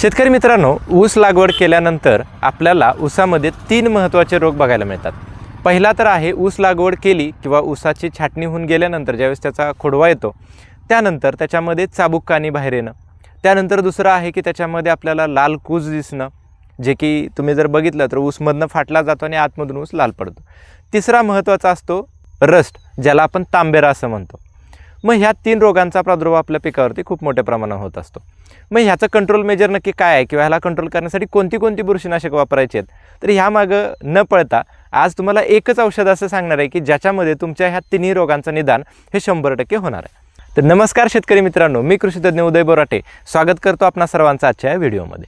शेतकरी मित्रांनो ऊस लागवड केल्यानंतर आपल्याला ऊसामध्ये तीन महत्त्वाचे रोग बघायला मिळतात. पहिला तर आहे ऊस लागवड केली किंवा ऊसाची छाटणी होऊन गेल्यानंतर ज्यावेळेस त्याचा खोडवा येतो त्यानंतर त्याच्यामध्ये चाबूक कानी बाहेर येणं. त्यानंतर दुसरं आहे की त्याच्यामध्ये आपल्याला लाल कूज दिसणं जे की तुम्ही जर बघितलं तर ऊसमधनं फाटला जातो आणि आतमधून ऊस लाल पडतो. तिसरा महत्त्वाचा असतो रस्ट ज्याला आपण तांबेरा असं म्हणतो. मग ह्या तीन रोगांचा प्रादुर्भाव आपल्या पिकावरती खूप मोठ्या प्रमाणात होत असतो. मग ह्याचं कंट्रोल मेजर नक्की काय आहे किंवा ह्याला कंट्रोल करण्यासाठी कोणती कोणती बुरशीनाशक वापरायची आहेत? तर ह्यामागं न पळता आज तुम्हाला एकच औषध असं सांगणार आहे की ज्याच्यामध्ये तुमच्या ह्या तिन्ही रोगांचं निदान हे शंभर टक्के होणार आहे. तर नमस्कार शेतकरी मित्रांनो मी कृषीतज्ञ उदय बोराटे. स्वागत करतो आपणा सर्वांचा आजच्या या व्हिडिओमध्ये.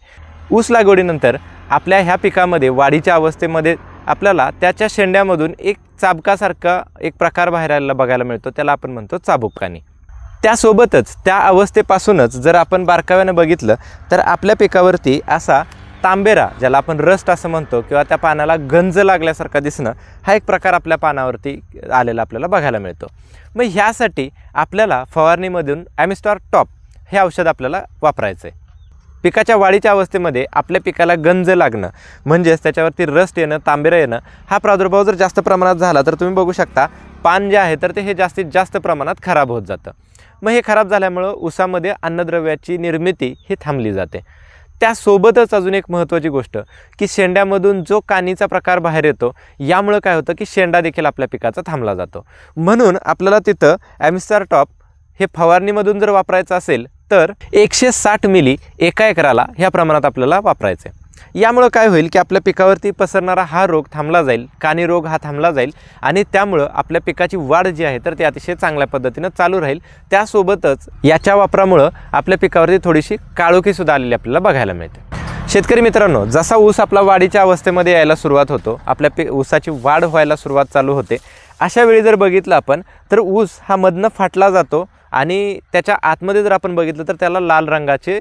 ऊस लागवडीनंतर आपल्या ह्या पिकामध्ये वाढीच्या अवस्थेमध्ये आपल्याला त्याच्या शेंड्यामधून एक चाबकासारखा एक प्रकार बाहेर आलेला बघायला मिळतो त्याला आपण म्हणतो चाबुकानी. त्यासोबतच त्या अवस्थेपासूनच जर आपण बारकाव्यानं बघितलं तर आपल्या पिकावरती असा तांबेरा ज्याला आपण रस्ट असं म्हणतो किंवा त्या पानाला गंज लागल्यासारखा दिसणं हा एक प्रकार आपल्या पानावरती आलेला आपल्याला बघायला मिळतो. मग ह्यासाठी आपल्याला फवारणीमधून ॲमिस्टॉर टॉप हे औषध आपल्याला वापरायचं आहे पिकाच्या वाढीच्या अवस्थेमध्ये आपल्या पिकाला गंज लागणं म्हणजेच त्याच्यावरती रस्ट येणं तांबेरा येणं हा प्रादुर्भाव जर जास्त प्रमाणात झाला तर तुम्ही बघू शकता पान जे आहे तर ते हे जास्तीत जास्त प्रमाणात खराब होत जातं. मग हे खराब झाल्यामुळं ऊसामध्ये अन्नद्रव्याची निर्मिती ही थांबली जाते. त्यासोबतच अजून एक महत्त्वाची गोष्ट की शेंड्यामधून जो कानीचा प्रकार बाहेर येतो यामुळं काय होतं की शेंडा देखील आपल्या पिकाचा थांबला जातो. म्हणून आपल्याला तिथं ॲमिस्टार टॉप हे फवारणीमधून जर वापरायचं असेल तर एकशे साठ मिली एका एकराला ह्या प्रमाणात आपल्याला वापरायचं. आहे यामुळं काय होईल की आपल्या पिकावरती पसरणारा हा रोग थांबला जाईल कानी रोग हा थांबला जाईल आणि त्यामुळं आपल्या पिकाची वाढ जी आहे तर ती अतिशय चांगल्या पद्धतीनं चालू राहील. त्यासोबतच याच्या वापरामुळं आपल्या पिकावरती थोडीशी काळोखीसुद्धा आलेली आपल्याला बघायला मिळते. शेतकरी मित्रांनो जसा ऊस आपला वाढीच्या अवस्थेमध्ये यायला सुरुवात होतो आपल्या पि ऊसाची वाढ व्हायला सुरुवात चालू होते. अशा वेळी जर बघितलं आपण तर ऊस हा मधनं फाटला जातो आणि त्याच्या आतमध्ये जर आपण बघितलं तर त्याला लाल रंगाचे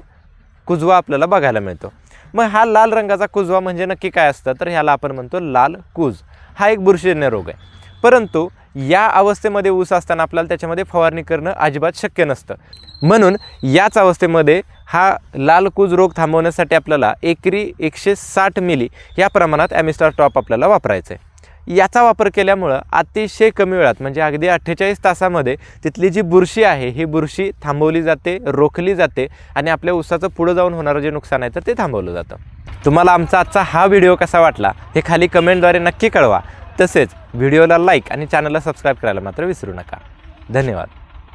कुजवा आपल्याला बघायला मिळतो. मग हा लाल रंगाचा कुजवा म्हणजे नक्की काय असतं? तर ह्याला आपण म्हणतो लाल कुज. हा एक बुरशीजन्य रोग आहे. परंतु या अवस्थेमध्ये ऊस असताना आपल्याला त्याच्यामध्ये फवारणी करणं अजिबात शक्य नसतं. म्हणून याच अवस्थेमध्ये हा लाल कूज रोग थांबवण्यासाठी आपल्याला एकरी एकशे साठ मिली या प्रमाणात ॲमिस्टार टॉप आपल्याला वापरायचं आहे. याचा वापर केल्यामुळं अतिशय कमी वेळात म्हणजे अगदी अठ्ठेचाळीस तासामध्ये तिथली जी बुरशी आहे ही बुरशी थांबवली जाते रोखली जाते आणि आपल्या ऊसाचं पुढं जाऊन होणारं जे नुकसान आहे तर ते थांबवलं जातं. तुम्हाला आमचा आजचा हा व्हिडिओ कसा वाटला हे खाली कमेंटद्वारे नक्की कळवा. तसेच व्हिडिओला लाईक आणि चॅनलला सबस्क्राईब करायला मात्र विसरू नका. धन्यवाद.